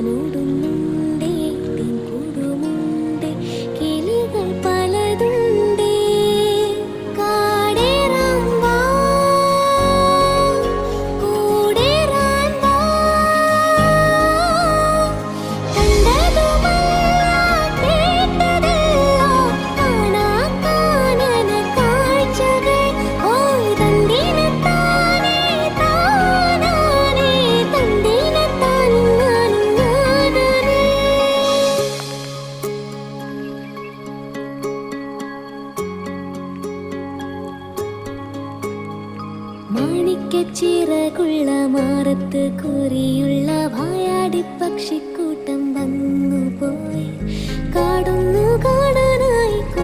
ഞാനോടും മാണിക്ക ചിറകുള്ള മാറത്ത് കുറിയുള്ള വായാടി